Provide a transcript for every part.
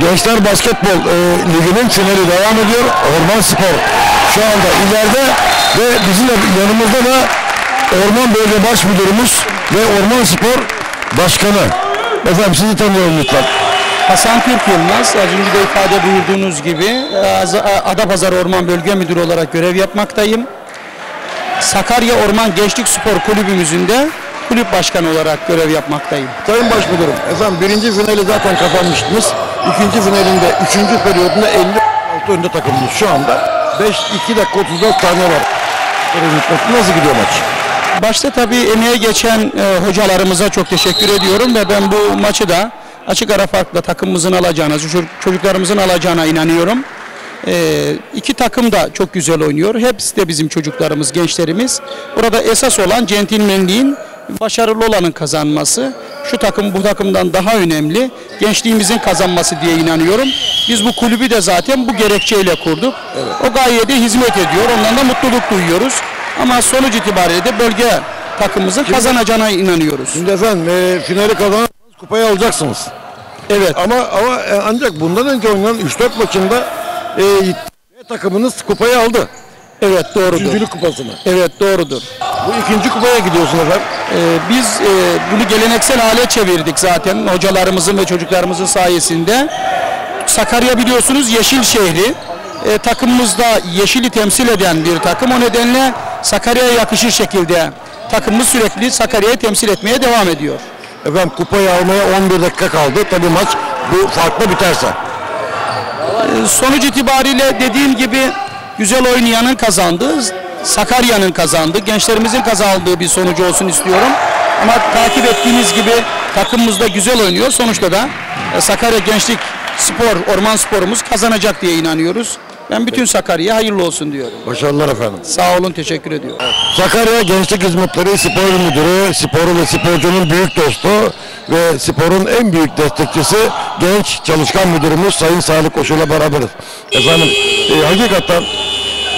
Gençler Basketbol e, Ligi'nin finali devam ediyor. Orman Spor şu anda ileride ve bizim yanımızda da Orman Bölge Baş Müdürümüz ve Orman Spor Başkanı. Efendim sizi tanıyorum lütfen. Hasan Türk Yılmaz, az önce de ifade buyurduğunuz gibi Az- Adapazarı Orman Bölge Müdürü olarak görev yapmaktayım. Sakarya Orman Gençlik Spor Kulübümüzün de kulüp başkanı olarak görev yapmaktayım. Sayın Başmüdürüm, efendim birinci finali zaten kazanmıştınız. İkinci finalinde, üçüncü periyodunda 56 önde takımınız şu anda. 5, 2 dakika 34 tane var. Nasıl gidiyor maç? Başta tabii emeğe geçen e, hocalarımıza çok teşekkür ediyorum ve ben bu maçı da açık ara farkla takımımızın alacağına, çocuk- çocuklarımızın alacağına inanıyorum. E, iki takım da çok güzel oynuyor. Hepsi de bizim çocuklarımız, gençlerimiz. Burada esas olan centilmenliğin başarılı olanın kazanması. Şu takım bu takımdan daha önemli. Gençliğimizin kazanması diye inanıyorum. Biz bu kulübü de zaten bu gerekçeyle kurduk. O gayede hizmet ediyor. Ondan da mutluluk duyuyoruz. Ama sonuç itibariyle de bölge takımımızın kazanacağına inanıyoruz. Şimdi efendim e, finali kazanırsanız kupayı alacaksınız. Evet. Ama ama e, ancak bundan önce oynanan 3-4 maçında e, takımınız kupayı aldı. Evet doğrudur. Üçüncülük kupasını. Evet doğrudur. Bu ikinci kupaya gidiyorsun efendim. Ee, biz e, bunu geleneksel hale çevirdik zaten hocalarımızın ve çocuklarımızın sayesinde. Sakarya biliyorsunuz yeşil şehri. E, takımımız da yeşili temsil eden bir takım. O nedenle Sakarya'ya yakışır şekilde takımımız sürekli Sakarya'yı temsil etmeye devam ediyor. Efendim kupayı almaya 11 dakika kaldı. Tabii maç bu farklı biterse. E, sonuç itibariyle dediğim gibi güzel oynayanın kazandığı, Sakarya'nın kazandığı, gençlerimizin kazandığı bir sonucu olsun istiyorum. Ama takip ettiğiniz gibi takımımız da güzel oynuyor. Sonuçta da e, Sakarya Gençlik Spor, Orman Sporumuz kazanacak diye inanıyoruz. Ben bütün Sakarya'ya hayırlı olsun diyorum. Başarılar efendim. Sağ olun, teşekkür ediyorum. Sakarya Gençlik Hizmetleri Spor Müdürü, sporu ve sporcunun büyük dostu ve sporun en büyük destekçisi genç çalışkan müdürümüz Sayın Salih Koşul'la beraberiz. Efendim e, hakikaten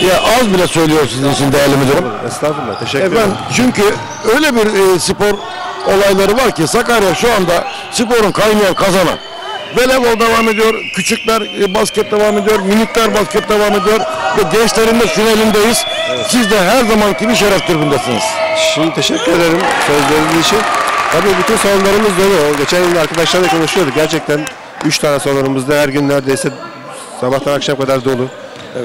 ya az bile söylüyor sizin için değerli müdürüm. Estağfurullah. Teşekkür ederim. Efendim çünkü öyle bir e, spor olayları var ki Sakarya şu anda sporun kaynayan kazanan. Voleybol devam ediyor, küçükler e, basket devam ediyor, minikler basket devam ediyor ve gençlerin de finalindeyiz. Siz de her zamanki gibi şeref tribündesiniz. Şimdi teşekkür ederim sözleriniz için. Tabii bütün salonlarımız dolu. Geçen yıl arkadaşlarla konuşuyorduk. Gerçekten 3 tane salonumuzda her gün neredeyse sabahtan akşam kadar dolu.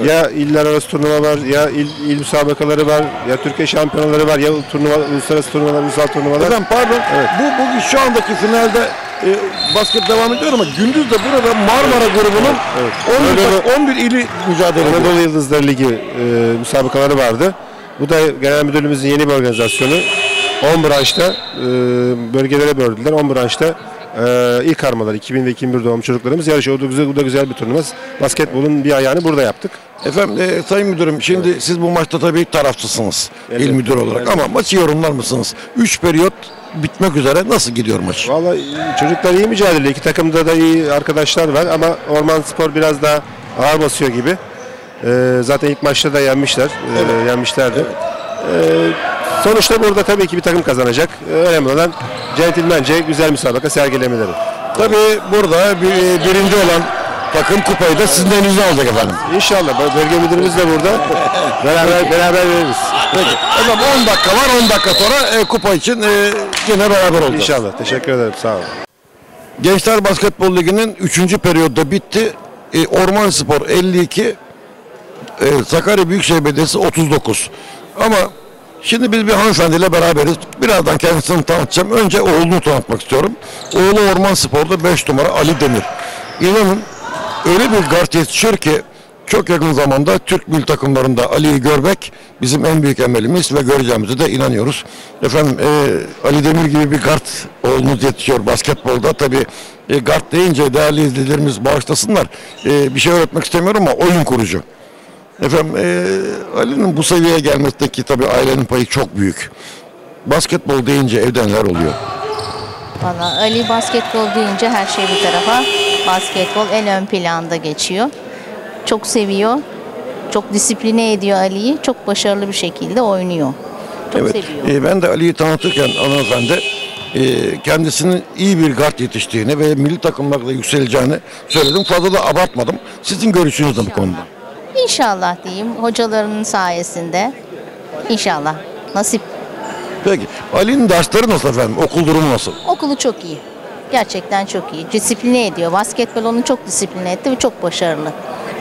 Ya iller arası turnuva var, ya il, il müsabakaları var, ya Türkiye şampiyonaları var, ya turnuva, uluslararası turnuvalar, ulusal turnuvalar. Efendim pardon, bu bugün şu andaki finalde e, basket devam ediyor ama gündüz de burada Marmara grubunun 11, Öyle tak- 11 ili mücadele ediyor. Anadolu Yıldızları Ligi e, müsabakaları vardı. Bu da genel müdürlüğümüzün yeni bir organizasyonu. 10 branşta e, bölgelere böldüler. 10 branşta e, ilk armalar 2000 ve 2001 doğum çocuklarımız yarışıyor. O da güzel, bu da güzel bir turnuva. Basketbolun bir ayağını burada yaptık. Efendim e, Sayın Müdürüm şimdi siz bu maçta tabii tarafçısınız il Evet. müdür olarak Evet. ama maçı yorumlar mısınız? 3 periyot bitmek üzere nasıl gidiyor maç? Vallahi çocuklar iyi mücadele. İki takımda da iyi arkadaşlar var ama Orman Spor biraz daha ağır basıyor gibi. E, zaten ilk maçta da yenmişler. E, yenmişlerdi. E, sonuçta burada tabii ki bir takım kazanacak. Önemli olan centilmence güzel müsabaka sergilemeleri. Tabii burada bir, e, birinci olan takım kupayı da sizin elinizden alacak efendim. İnşallah. Bölge müdürümüz de burada. beraber beraber veririz. Peki. Efendim 10 dakika var 10 dakika sonra e, kupa için e, yine beraber olacağız. İnşallah. Teşekkür ederim. Sağ olun. Gençler Basketbol Ligi'nin 3. periyodu bitti. E, Orman Spor 52, e, Sakarya Büyükşehir Belediyesi 39. Ama şimdi biz bir hanımefendiyle beraberiz. Birazdan kendisini tanıtacağım. Önce oğlunu tanıtmak istiyorum. Oğlu Orman Spor'da 5 numara Ali Demir. İnanın öyle bir guard yetişiyor ki çok yakın zamanda Türk milli takımlarında Ali'yi görmek bizim en büyük emelimiz ve göreceğimize de inanıyoruz. Efendim e, Ali Demir gibi bir guard oğlunuz yetişiyor basketbolda. Tabi e, guard deyince değerli izleyicilerimiz bağışlasınlar. E, bir şey öğretmek istemiyorum ama oyun kurucu. Efendim e, Ali'nin bu seviyeye gelmesindeki tabi ailenin payı çok büyük. Basketbol deyince evde neler oluyor? Valla Ali basketbol deyince her şey bir tarafa. Basketbol en ön planda geçiyor. Çok seviyor. Çok disipline ediyor Ali'yi. Çok başarılı bir şekilde oynuyor. Çok Evet. seviyor. e, ben de Ali'yi tanıtırken hanımefendi e, kendisinin iyi bir guard yetiştiğini ve milli takımlarda yükseleceğini söyledim. Fazla da abartmadım. Sizin görüşünüz de bu konuda. İnşallah diyeyim hocalarının sayesinde. İnşallah. Nasip. Peki Ali'nin dersleri nasıl efendim? Okul durumu nasıl? Okulu çok iyi. Gerçekten çok iyi. Disipline ediyor. Basketbol onu çok disipline etti ve çok başarılı.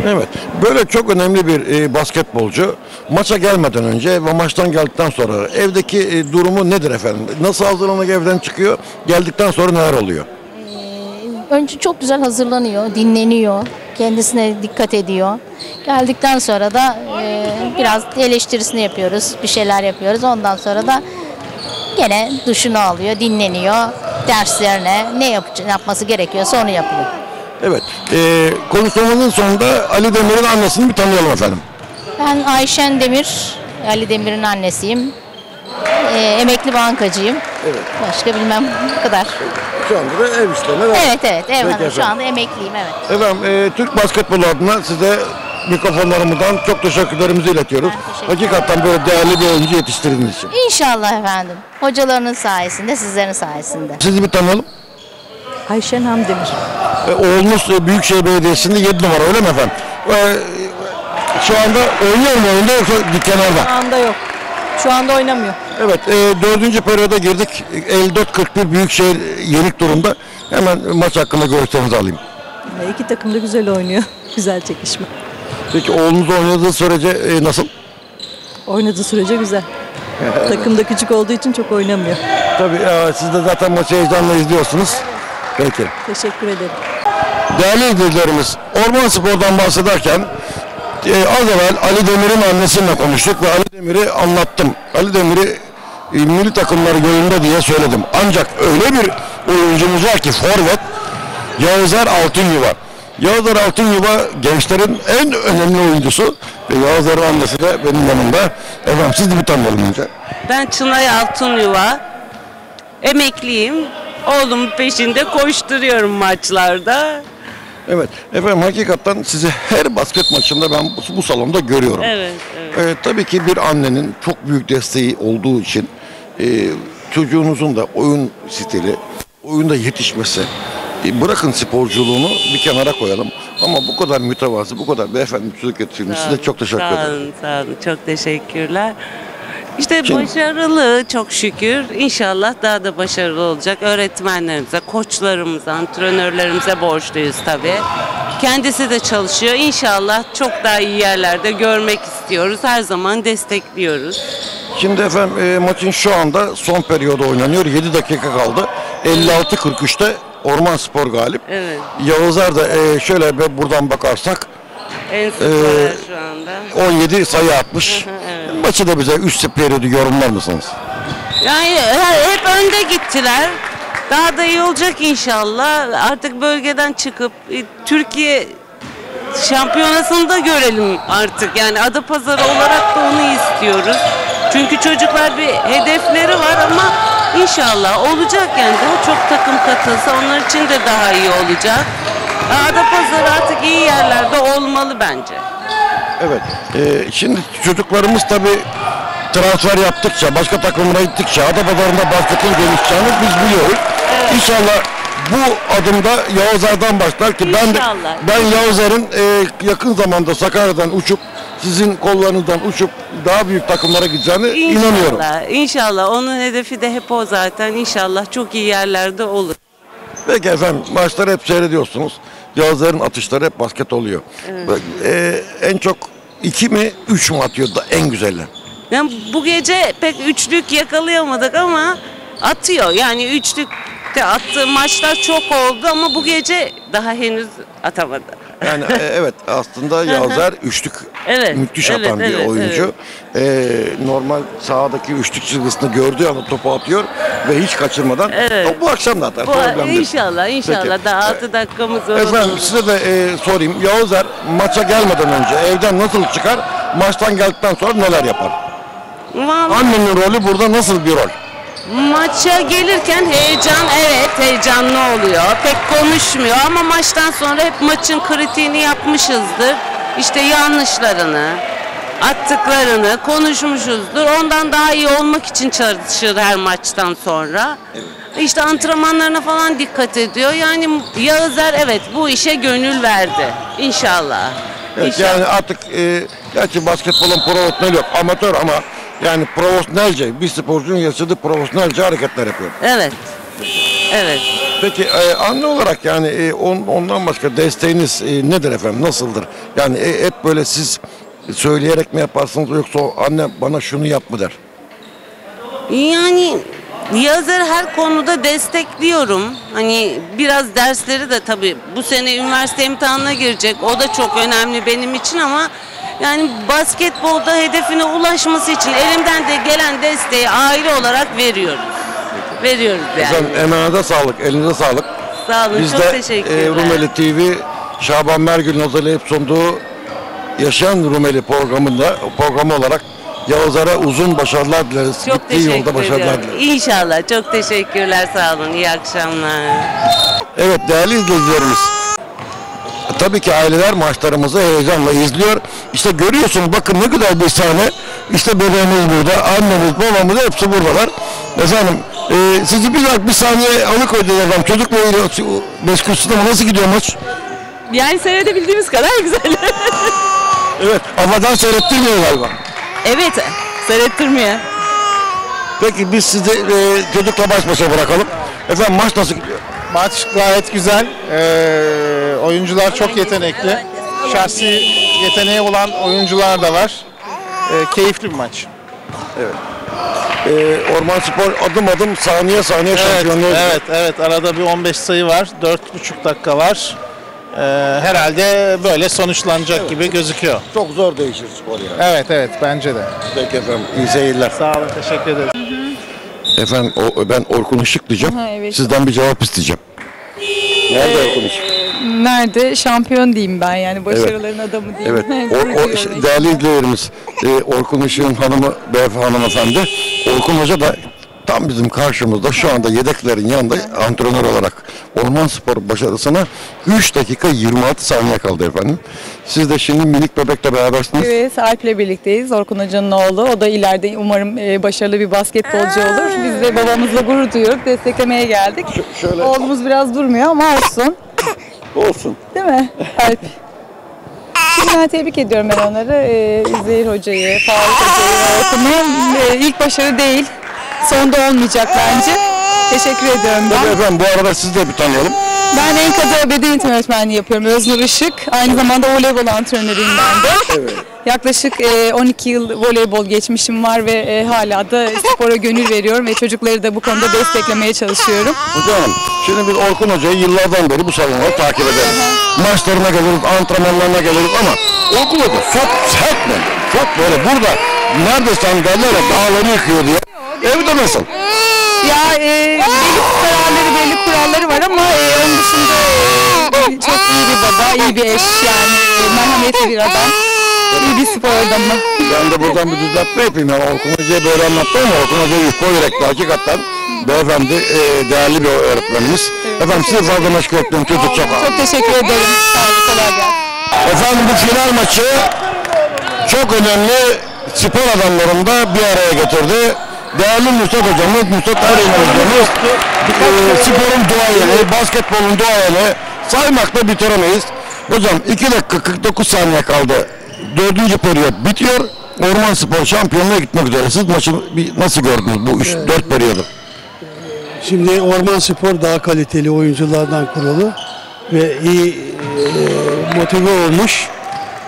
Evet. Böyle çok önemli bir e, basketbolcu maça gelmeden önce ve maçtan geldikten sonra evdeki e, durumu nedir efendim? Nasıl hazırlanıp evden çıkıyor? Geldikten sonra neler oluyor? Önce çok güzel hazırlanıyor, dinleniyor, kendisine dikkat ediyor. Geldikten sonra da e, biraz eleştirisini yapıyoruz, bir şeyler yapıyoruz. Ondan sonra da gene duşunu alıyor, dinleniyor. Derslerine ne yapacak, yapması gerekiyorsa onu yapıyor. Evet. E, konuşmamızın sonunda Ali Demir'in annesini bir tanıyalım efendim. Ben Ayşen Demir, Ali Demir'in annesiyim. E, emekli bankacıyım. Evet. Başka bilmem bu kadar. Şu anda da ev işlerine devam. Evet evet ev Peki hanım. Şu efendim. anda emekliyim evet. Efendim e, Türk basketbolu adına size mikrofonlarımızdan çok teşekkürlerimizi iletiyoruz. Ben teşekkür Hakikaten böyle değerli bir oyuncu yetiştirdiğiniz için. İnşallah efendim. Hocalarının sayesinde, sizlerin sayesinde. Sizi bir tanıyalım. Ayşen Hamdemir. E, oğlunuz e, Büyükşehir Belediyesi'nde 7 numara öyle mi efendim? E, şu anda oynuyor mu oyunda yoksa bir kenarda? Şu anda yok. Şu anda oynamıyor. Evet e, dördüncü periyoda girdik. 54-41 Büyükşehir yenik durumda. Hemen maç hakkında görüşlerinizi alayım. E, İki takım da güzel oynuyor. güzel çekişme. Peki oğlunuz oynadığı sürece e, nasıl? Oynadığı sürece güzel. takım da küçük olduğu için çok oynamıyor. Tabii e, siz de zaten maçı heyecanla izliyorsunuz. Peki. Teşekkür ederim. Değerli izleyicilerimiz, Orman Spor'dan bahsederken e, az evvel Ali Demir'in annesiyle konuştuk ve Ali Demir'i anlattım. Ali Demir'i e, milli takımları yolunda diye söyledim. Ancak öyle bir oyuncumuz var ki forvet Yağızer Altınyuva. Yağızer Altınyuva gençlerin en önemli oyuncusu ve Yağızer'in annesi de benim yanımda. Efendim siz de bir tanıyalım önce. Ben Çınay Altunyuva. Emekliyim. Oğlumun peşinde koşturuyorum maçlarda. Evet efendim hakikaten sizi her basket maçında ben bu, bu salonda görüyorum. Evet, evet. Ee, tabii ki bir annenin çok büyük desteği olduğu için e, çocuğunuzun da oyun stili, oyunda yetişmesi, e, bırakın sporculuğunu bir kenara koyalım. Ama bu kadar mütevazı, bu kadar beyefendi çocuk yetiştirmiş. Size çok teşekkür sağ ederim. olun, sağ olun. Çok teşekkürler. İşte Şimdi- başarılı çok şükür. İnşallah daha da başarılı olacak. Öğretmenlerimize, koçlarımıza, antrenörlerimize borçluyuz tabii. Kendisi de çalışıyor. İnşallah çok daha iyi yerlerde görmek istiyoruz. Her zaman destekliyoruz. Şimdi efendim e, maçın şu anda son periyodu oynanıyor. 7 dakika kaldı. 56-43'te Orman Spor galip. Evet. Yağızlar da e, şöyle bir buradan bakarsak En Ee, skorer şu anda. 17 sayı atmış. Maçı da bize üst periyodu yorumlar mısınız? Yani he- hep önde gittiler. Daha da iyi olacak inşallah. Artık bölgeden çıkıp e, Türkiye şampiyonasını da görelim artık. Yani Adapazarı olarak da onu istiyoruz. Çünkü çocuklar bir hedefleri var ama inşallah olacak yani daha çok takım katılsa onlar için de daha iyi olacak. Adapazarı artık iyi yerlerde olmalı bence. Evet. Ee, şimdi çocuklarımız tabii transfer yaptıkça, başka takımlara gittikçe Adapazarı'nda basketin gelişeceğini biz biliyoruz. İnşallah bu adımda Yavuzlar'dan başlar ki ben İnşallah. ben Yavuzlar'ın e, yakın zamanda Sakarya'dan uçup sizin kollarınızdan uçup daha büyük takımlara gideceğine inanıyorum. İnşallah, inşallah. Onun hedefi de hep o zaten. İnşallah çok iyi yerlerde olur. Peki efendim maçları hep seyrediyorsunuz. Yavuzlar'ın atışları hep basket oluyor. Ee, en çok iki mi üç mü atıyor da en güzeli? Yani bu gece pek üçlük yakalayamadık ama atıyor. Yani üçlükte attığı maçlar çok oldu ama bu gece daha henüz atamadı. Yani e, evet aslında Yavuzlar üçlük Evet, müthiş evet, atan bir evet, oyuncu. Ee, normal sahadaki üçlük çizgisini gördüğü anda topu atıyor ve hiç kaçırmadan Evet. O bu akşam da atar. Bu problem değil. inşallah inşallah Peki. daha 6 dakikamız var. Efendim size de e, sorayım. Yavuzlar maça gelmeden önce evden nasıl çıkar? Maçtan geldikten sonra neler yapar? Vallahi Annenin rolü burada nasıl bir rol? Maça gelirken heyecan evet heyecanlı oluyor. Pek konuşmuyor ama maçtan sonra hep maçın kritiğini yapmışızdır. İşte yanlışlarını, attıklarını konuşmuşuzdur. Ondan daha iyi olmak için çalışır her maçtan sonra. İşte antrenmanlarına falan dikkat ediyor. Yani Yağızer evet bu işe gönül verdi. İnşallah. Evet, İnşallah. yani artık e, gerçi basketbolun profesyonel yok. Amatör ama yani profesyonelce bir sporcunun yaşadığı profesyonelce hareketler yapıyor. Evet. Evet. Peki e, anne olarak yani e, on- ondan başka desteğiniz e, nedir efendim? Nasıldır? Yani e, hep böyle siz söyleyerek mi yaparsınız yoksa anne bana şunu yap mı der? Yani Yazar'ı her konuda destekliyorum. Hani biraz dersleri de tabii bu sene üniversite imtihanına girecek. O da çok önemli benim için ama yani basketbolda hedefine ulaşması için elimden de gelen desteği aile olarak veriyoruz. Veriyoruz yani. Efendim emeğinize sağlık, elinize sağlık. Sağ olun. Biz çok de teşekkürler. e, Rumeli TV Şaban Mergül'ün hazırlayıp sunduğu Yaşayan Rumeli programında programı olarak Yavuzlara uzun başarılar dileriz. çok Gittiği yolda teşekkür başarılar ediyorum. dileriz. İnşallah. Çok teşekkürler. Sağ olun. İyi akşamlar. Evet değerli izleyicilerimiz. Tabii ki aileler maçlarımızı heyecanla izliyor. İşte görüyorsunuz bakın ne güzel bir sahne. İşte bebeğimiz burada, annemiz, babamız hepsi buradalar. Efendim e, sizi bir dakika bir saniye alıkoydu efendim. Çocukla ilgili meşgulsünüz ama nasıl gidiyor maç? Yani seyredebildiğimiz kadar güzel. Evet havadan seyrettirmiyor galiba. evet, seyrettirmiyor. Peki biz sizi e, çocukla baş başa bırakalım. Efendim maç nasıl gidiyor? Maç gayet güzel. Ee, oyuncular çok yetenekli. Şahsi yeteneği olan oyuncular da var. Ee, keyifli bir maç. E, Orman Spor adım adım saniye saniye Evet, şampiyonluğu. evet, evet. Arada bir 15 sayı var. 4,5 dakika var. Ee, herhalde böyle sonuçlanacak gibi gözüküyor. Çok zor değişir spor yani. Evet, evet. Bence de. Peki efendim iyi seyirler. Sağ olun, teşekkür ederiz. Efendim o, ben Orkun Işık diyeceğim. Aha, evet. Sizden bir cevap isteyeceğim. Nerede Orkun Işık? Nerede? Şampiyon diyeyim ben yani başarıların adamı diyeyim. Evet. O, Gurur o, duyuyorum. değerli izleyicilerimiz e, Orkun Işık'ın hanımı beyefendi hanımefendi. Orkun Hoca da tam bizim karşımızda şu anda yedeklerin yanında antrenör olarak Orman Spor başarısına 3 dakika 26 saniye kaldı efendim. Siz de şimdi minik bebekle berabersiniz. Evet, Alp'le birlikteyiz. Orkun Hoca'nın oğlu. O da ileride umarım e, başarılı bir basketbolcu olur. Biz de babamızla gurur duyuyoruz. Desteklemeye geldik. şöyle- Oğlumuz biraz durmuyor ama olsun. Olsun. Değil mi Alp? Şimdiden tebrik ediyorum ben onları. Ee, Zehir Hoca'yı, Faruk Hoca'yı ve Orkun'u. Ee, ilk başarı değil. Sonda olmayacak bence. Teşekkür ediyorum Tabii ben. efendim bu arada sizi de bir tanıyalım. Ben Enka'da beden eğitim öğretmenliği yapıyorum. Öznur Işık. Aynı zamanda voleybol antrenörüyüm ben de. Yaklaşık e, 12 yıl voleybol geçmişim var ve e, hala da spora gönül veriyorum ve çocukları da bu konuda desteklemeye çalışıyorum. Hocam şimdi biz Orkun Hoca'yı yıllardan beri bu salonda takip ederiz. Maçlarına geliriz, antrenmanlarına geliriz ama Orkun Hoca çok sert mi? Çok böyle burada neredeyse hani derler ya dağları yıkıyor diye. Evde nasıl? Ya e, belli kararları, belli kuralları var e, dışında çok iyi bir baba, iyi bir eş yani merhametli bir adam. İyi bir spor adamı. Ben de buradan bir düzeltme yapayım yani Orkun Hoca'ya böyle anlattım ama Orkun Hoca yufka yürekli hakikaten beyefendi e, değerli bir öğretmenimiz. Efendim sizi fazla meşgul etmiyorum çocuk çok Çok teşekkür ederim. Sağ olun, kolay gelsin. Efendim bu final maçı çok önemli spor adamlarını da bir araya getirdi. Değerli Nusret hocamız, Nusret Erdoğan hocamız, e, sporun duayeni, basketbolun duayeni saymakla bitiremeyiz. Hocam 2 dakika 49 saniye kaldı. Dördüncü periyot bitiyor. Orman Spor şampiyonluğa gitmek üzere. Siz maçı bir nasıl gördünüz bu 3-4 periyodu? Şimdi Orman Spor daha kaliteli oyunculardan kurulu ve iyi e, motive olmuş.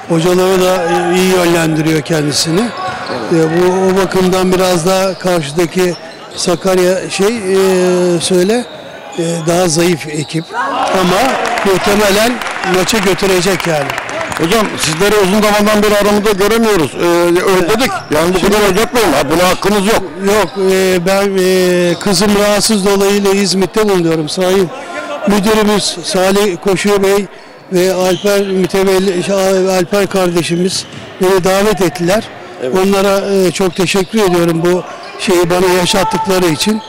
Hocaları da e, iyi yönlendiriyor kendisini. E, bu o bakımdan biraz daha karşıdaki Sakarya şey e, söyle e, daha zayıf ekip ama muhtemelen maçı götürecek yani. Hocam sizleri uzun zamandan beri aramızda göremiyoruz. Ee, özledik. Yani bu kadar özetmeyin. Ha, buna hakkınız yok. Yok e, ben e, kızım rahatsız dolayıyla İzmit'te bulunuyorum. Sayın müdürümüz Salih Koşu Bey ve Alper mütevelli Alper kardeşimiz beni davet ettiler. Onlara e, çok teşekkür ediyorum bu şeyi bana yaşattıkları için.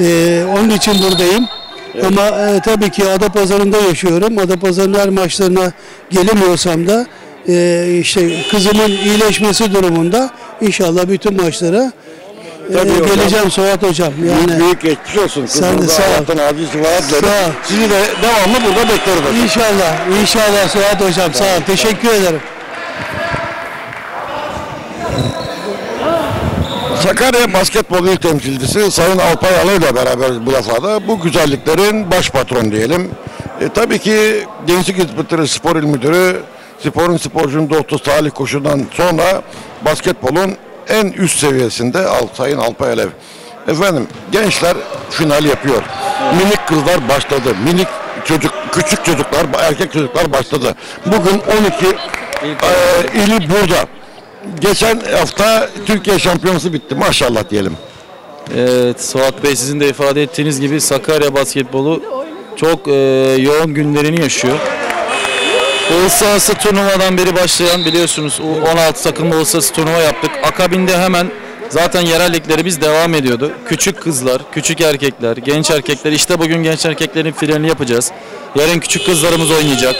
E, onun için buradayım. Ama e, tabii ki Adapazarı'nda yaşıyorum. Adapazarı'nın her maçlarına gelemiyorsam da e, işte kızımın iyileşmesi durumunda inşallah bütün maçlara e, Tabii hocam. geleceğim Suat hocam. Büyük, Yani büyük geçmiş olsun. Sen de sağ ol. Acil. Sağ ol. Sizi de devamlı burada bekleriz. inşallah, inşallah Suat hocam sağ ol. Teşekkür ederim. Sakarya Basketbol İl Temsilcisi Sayın Alpay Alı ile beraber bu defa da bu güzelliklerin baş patron diyelim. E, tabii ki Gençlik Hizmetleri Spor İl Müdürü, sporun sporcunun doktoru Salih Koşu'dan sonra basketbolun en üst seviyesinde Al, Sayın Alpay Alev. Efendim gençler final yapıyor. Minik kızlar başladı. Minik çocuk, küçük çocuklar, erkek çocuklar başladı. Bugün 12 e, ili burada. Geçen hafta Türkiye şampiyonası bitti. Maşallah diyelim. Evet Suat Bey sizin de ifade ettiğiniz gibi Sakarya basketbolu çok e, yoğun günlerini yaşıyor. Uluslararası turnuvadan beri başlayan biliyorsunuz U- 16 takımlı uluslararası turnuva yaptık. Akabinde hemen zaten yerel liglerimiz devam ediyordu. Küçük kızlar, küçük erkekler, genç erkekler işte bugün genç erkeklerin finalini yapacağız. Yarın küçük kızlarımız oynayacak.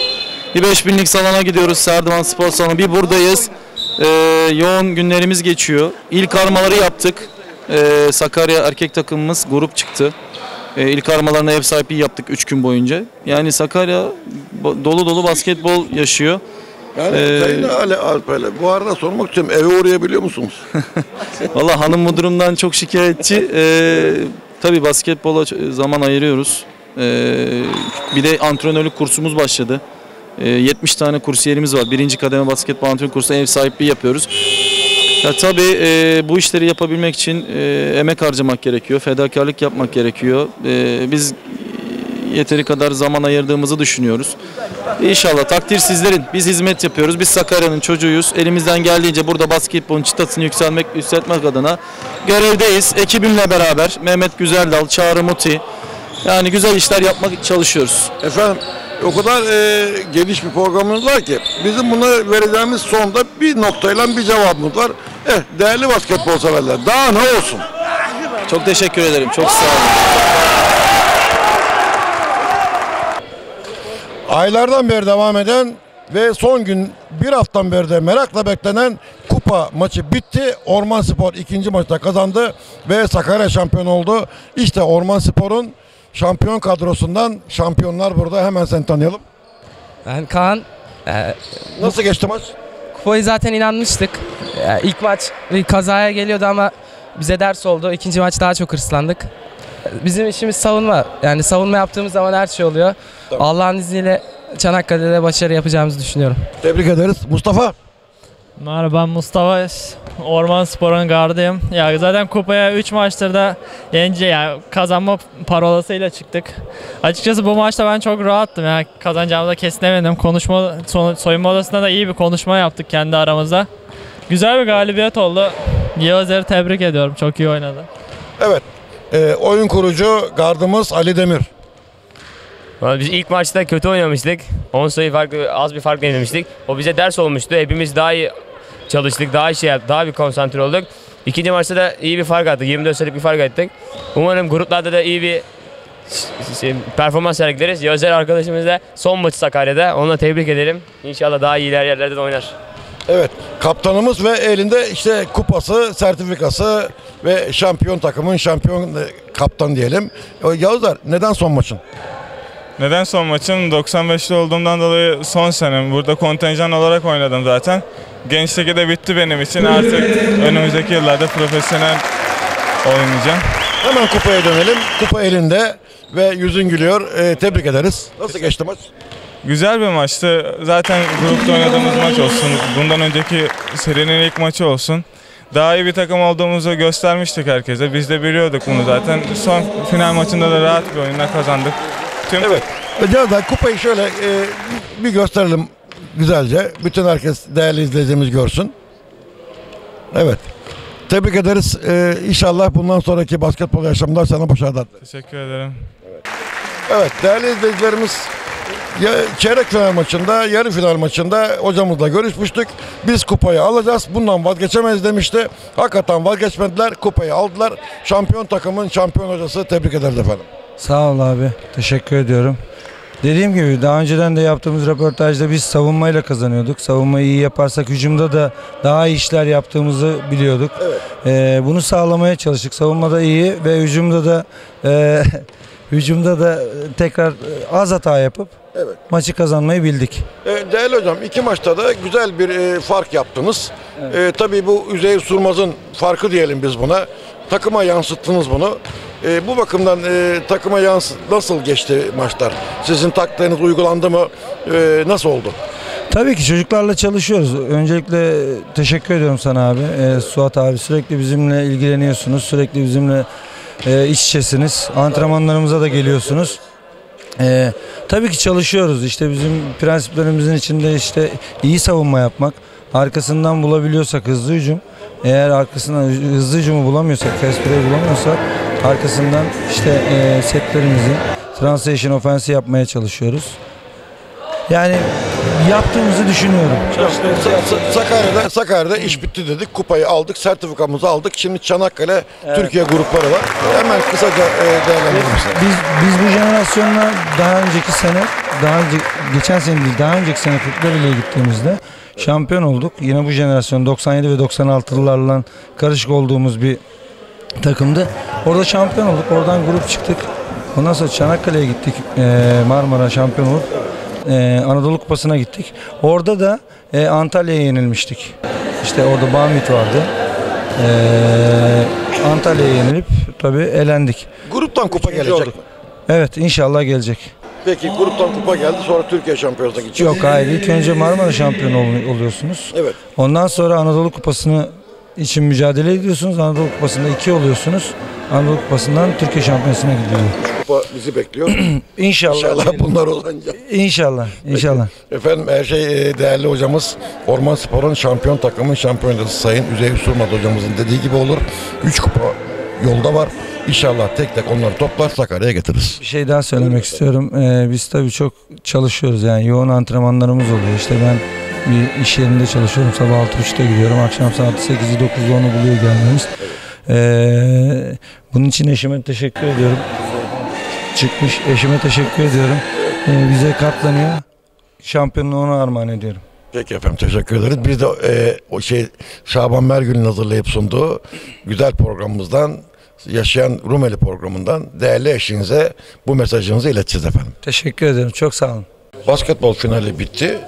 Bir 5000'lik salona gidiyoruz Serdivan Spor Salonu. Bir buradayız. Ee, yoğun günlerimiz geçiyor. İlk armaları yaptık. Ee, Sakarya erkek takımımız grup çıktı. Ee, ilk armalarına ev sahipliği yaptık 3 gün boyunca. Yani Sakarya dolu dolu basketbol yaşıyor. Yani Ee, Sayın Ali Alper'le bu arada sormak istiyorum eve uğrayabiliyor musunuz? Valla hanım bu durumdan çok şikayetçi. Ee, tabii basketbola zaman ayırıyoruz. Ee, bir de antrenörlük kursumuz başladı. Ee, 70 tane kursiyerimiz var. Birinci kademe basketbol antrenör kursu ev sahipliği yapıyoruz. Ya tabii e, bu işleri yapabilmek için e, emek harcamak gerekiyor, fedakarlık yapmak gerekiyor. E, biz yeteri kadar zaman ayırdığımızı düşünüyoruz. İnşallah takdir sizlerin. Biz hizmet yapıyoruz. Biz Sakarya'nın çocuğuyuz. Elimizden geldiğince burada basketbolun çıtasını yükselmek, yükseltmek adına görevdeyiz. Ekibimle beraber Mehmet Güzeldal, Çağrı Muti. Yani güzel işler yapmak çalışıyoruz. Efendim o kadar e, geniş bir programımız var ki bizim buna vereceğimiz sonda bir noktayla bir cevabımız var. Eh değerli basketbol severler daha ne olsun? Çok teşekkür ederim. Çok sağ olun. Aylardan beri devam eden ve son gün bir haftadan beri de merakla beklenen kupa maçı bitti. Orman Spor ikinci maçta kazandı ve Sakarya şampiyon oldu. İşte Orman Spor'un şampiyon kadrosundan şampiyonlar burada. Hemen seni tanıyalım. Ben Kaan. Ee, Nasıl geçti maç? kupayı zaten inanmıştık. Ee, ilk maç kazaya geliyordu ama bize ders oldu. İkinci maç daha çok hırslandık. Bizim işimiz savunma. Yani savunma yaptığımız zaman her şey oluyor. Allah'ın izniyle Çanakkale'de başarı yapacağımızı düşünüyorum. Tebrik ederiz. Mustafa. Merhaba ben Mustafa Orman Spor'un gardıyım. Ya zaten kupaya 3 maçtır da yenice ya kazanma parolasıyla çıktık. Açıkçası bu maçta ben çok rahattım. Yani kazanacağımı da kesinemedim. Konuşma son- soyunma odasında da iyi bir konuşma yaptık kendi aramızda. Güzel bir galibiyet oldu. Yağızer'i tebrik ediyorum. Çok iyi oynadı. Evet. e, oyun kurucu gardımız Ali Demir. Vallahi Biz ilk maçta kötü oynamıştık. 10 sayı farklı, az bir fark yenilmiştik. O bize ders olmuştu. Hepimiz daha iyi çalıştık, daha iyi şey yaptık, daha bir konsantre olduk. İkinci maçta da iyi bir fark attık. 24 sayılık bir fark attık. Umarım gruplarda da iyi bir şey, performans sergileriz. Yazer arkadaşımız da son maçı Sakarya'da. Onu da tebrik ederim. İnşallah daha iyiler yerlerde de oynar. Evet. Kaptanımız ve elinde işte kupası, sertifikası ve şampiyon takımın şampiyon e, kaptan diyelim. E, Yavuzlar neden son maçın? Neden son maçım? 95'li olduğumdan dolayı son senem. Burada kontenjan olarak oynadım zaten. Gençlik de bitti benim için. Artık önümüzdeki yıllarda profesyonel oynayacağım. Hemen kupaya dönelim. Kupa elinde ve yüzün gülüyor. E, tebrik ederiz. Nasıl geçti maç? Güzel bir maçtı. Zaten grupta oynadığımız maç olsun. Bundan önceki serinin ilk maçı olsun. Daha iyi bir takım olduğumuzu göstermiştik herkese. Biz de biliyorduk bunu zaten. Son final maçında da rahat bir oyunla kazandık. Tüm Evet. Cevdet kupayı şöyle e, bir gösterelim güzelce. Bütün herkes değerli izleyicimiz görsün. Evet. Tebrik ederiz. E, inşallah bundan sonraki basketbol yaşamında sana başarılar. Teşekkür ederim. Evet değerli izleyicilerimiz ya çeyrek final maçında, yarı final maçında hocamızla görüşmüştük. Biz kupayı alacağız. Bundan vazgeçemeyiz demişti. Hakikaten vazgeçmediler. Kupayı aldılar. Şampiyon takımın şampiyon hocası tebrik ederiz efendim. Sağ ol abi. Teşekkür ediyorum. Dediğim gibi daha önceden de yaptığımız röportajda biz savunmayla kazanıyorduk. Savunmayı iyi yaparsak hücumda da daha iyi işler yaptığımızı biliyorduk. Ee, bunu sağlamaya çalıştık. Savunmada iyi ve hücumda da e, hücumda da tekrar az hata yapıp Evet. maçı kazanmayı bildik. E, değerli hocam iki maçta da güzel bir e, fark yaptınız. E, tabii bu Üzeyir Surmaz'ın farkı diyelim biz buna. Takıma yansıttınız bunu. E, bu bakımdan e, takıma yansı nasıl geçti maçlar? Sizin taktiğiniz uygulandı mı? E, nasıl oldu? Tabii ki çocuklarla çalışıyoruz. Öncelikle teşekkür ediyorum sana abi. Ee, Suat abi sürekli bizimle ilgileniyorsunuz. Sürekli bizimle e, iç içesiniz. Antrenmanlarımıza da geliyorsunuz. Ee, tabii ki çalışıyoruz. İşte bizim prensiplerimizin içinde işte iyi savunma yapmak. Arkasından bulabiliyorsak hızlı hücum. Eğer arkasından hızlı hücumu bulamıyorsak, fast bulamıyorsak arkasından işte e, setlerimizi translation offense yapmaya çalışıyoruz. Yani yaptığımızı düşünüyorum. Sa- Sa- Sakarya'da, Sakarya'da iş bitti dedik. Kupayı aldık, sertifikamızı aldık. Şimdi Çanakkale Türkiye grupları var. Hemen kısaca e, değerlendirelim size. Biz biz bu jenerasyonla daha önceki sene, daha önce geçen sene değil, daha önceki sene Kırklareli'ye gittiğimizde şampiyon olduk. Yine bu jenerasyon 97 ve 96'lılarla karışık olduğumuz bir takımdı. Orada şampiyon olduk. Oradan grup çıktık. Ondan sonra Çanakkale'ye gittik. Ee, Marmara şampiyon olup ee, Anadolu Kupası'na gittik. Orada da e, Antalya'ya yenilmiştik. İşte orada Bamit vardı. Ee, Antalya'ya yenilip tabii elendik. Gruptan kupa gelecek mi? Evet inşallah gelecek. Peki gruptan kupa geldi sonra Türkiye şampiyonasına gidecek. Yok hayır ilk önce Marmara şampiyonu ol- oluyorsunuz. Evet. Ondan sonra Anadolu Kupası'nı için mücadele ediyorsunuz. Anadolu Kupası'nda iki oluyorsunuz. Anadolu Kupası'ndan Türkiye Şampiyonası'na gidiyor. Kupa bizi bekliyor. İnşallah. İnşallah bunlar olunca. İnşallah, inşallah. Efendim her şey e, değerli hocamız Orman Spor'un şampiyon takımın şampiyon yıldızı Sayın Üzeyir Surmaz hocamızın dediği gibi olur. 3 kupa yolda var. İnşallah tek tek onları toplar Sakarya'ya getiririz. Bir şey daha söylemek istiyorum. Ee, biz tabii çok çalışıyoruz yani yoğun antrenmanlarımız oluyor. İşte ben bir iş yerinde çalışıyorum. Sabah 6.30'da gidiyorum. Akşam saat 8'i 9'u onu buluyor gelmemiz. Ee, bunun için eşime teşekkür ediyorum. Çıkmış eşime teşekkür ediyorum. Ee, bize katlanıyor. Şampiyonluğu ona armağan ediyorum. Peki efendim teşekkür ederiz. Biz de e, o şey Şaban Mergül'ün hazırlayıp sunduğu güzel programımızdan yaşayan Rumeli programından değerli eşinize bu mesajınızı ileteceğiz efendim. Teşekkür ederim. Çok sağ olun. Basketbol finali bitti.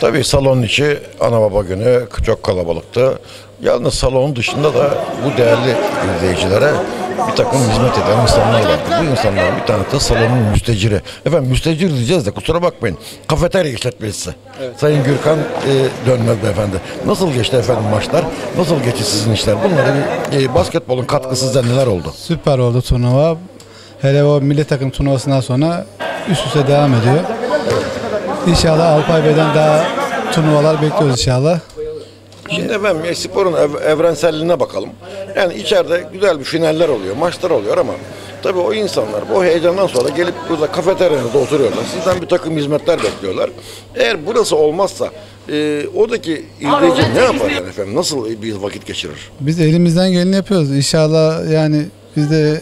Tabii salonun içi ana baba günü çok kalabalıktı. Yalnız salonun dışında da bu değerli izleyicilere bir takım hizmet eden insanlar vardı. Bu insanların bir tanesi de salonun müsteciri. Efendim müstecir diyeceğiz de kusura bakmayın. Kafeterya işletmecisi. Sayın Gürkan e, Dönmez beyefendi. Nasıl geçti efendim maçlar? Nasıl geçti sizin işler? Bunları bir e, basketbolun katkısı size neler oldu? Süper oldu turnuva. Hele o milli takım turnuvasından sonra üst üste devam ediyor. İnşallah Alpay Bey'den daha turnuvalar bekliyoruz inşallah. Şimdi efendim e, sporun ev- evrenselliğine bakalım. Yani içeride güzel bir finaller oluyor, maçlar oluyor ama tabii o insanlar bu heyecandan sonra gelip burada kafeteryanızda oturuyorlar. Sizden bir takım hizmetler bekliyorlar. Eğer burası olmazsa e, oradaki izleyici ne yapar yani efendim? Nasıl bir vakit geçirir? Biz elimizden geleni yapıyoruz. İnşallah yani biz de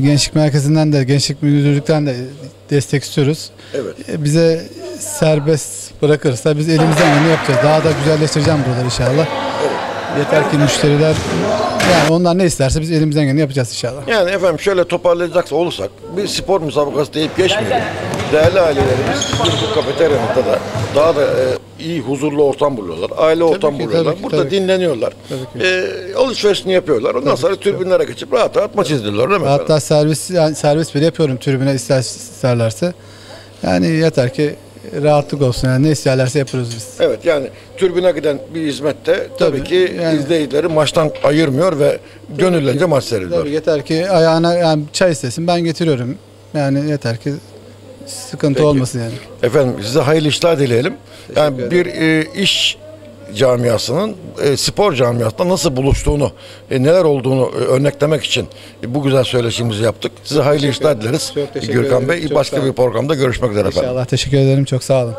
gençlik merkezinden de gençlik müdürlükten de destek istiyoruz. Evet. E, Bize serbest bırakırsa biz elimizden geleni yapacağız. Daha da güzelleştireceğim buraları inşallah. Yeter ki müşteriler yani onlar ne isterse biz elimizden geleni yapacağız inşallah. Yani efendim şöyle toparlayacaksa olursak bir spor müsabakası deyip geçmeyelim. Değerli ailelerimiz bu kafeteryanızda da daha da e, iyi huzurlu ortam buluyorlar. Aile ortam ki, buluyorlar. tabii ki, Burada tabii ki. dinleniyorlar. E, alışverişini yapıyorlar. Ondan sonra tribünlere geçip rahat rahat maç izliyorlar değil mi efendim? Hatta servis yani servis bile yapıyorum tribüne ister, isterlerse. Yani yeter ki rahatlık olsun yani ne isterlerse yapıyoruz biz. Evet yani türbüne giden bir hizmette tabii, Tabii, ki yani- izleyicileri maçtan ayırmıyor ve gönüllerince maç seyrediyor. Tabii yeter ki ayağına yani çay istesin ben getiriyorum. Yani yeter ki sıkıntı Peki. olmasın yani. Efendim size hayırlı işler dileyelim. Yani bir e, iş camiasının e, spor camiasında nasıl buluştuğunu, e, neler olduğunu e, örneklemek için e, bu güzel söyleşimizi yaptık. Size hayırlı işler dileriz. Çok teşekkür Gürkan ederim. Bey Çok başka bir programda görüşmek üzere efendim. İnşallah teşekkür ederim çok sağ olun.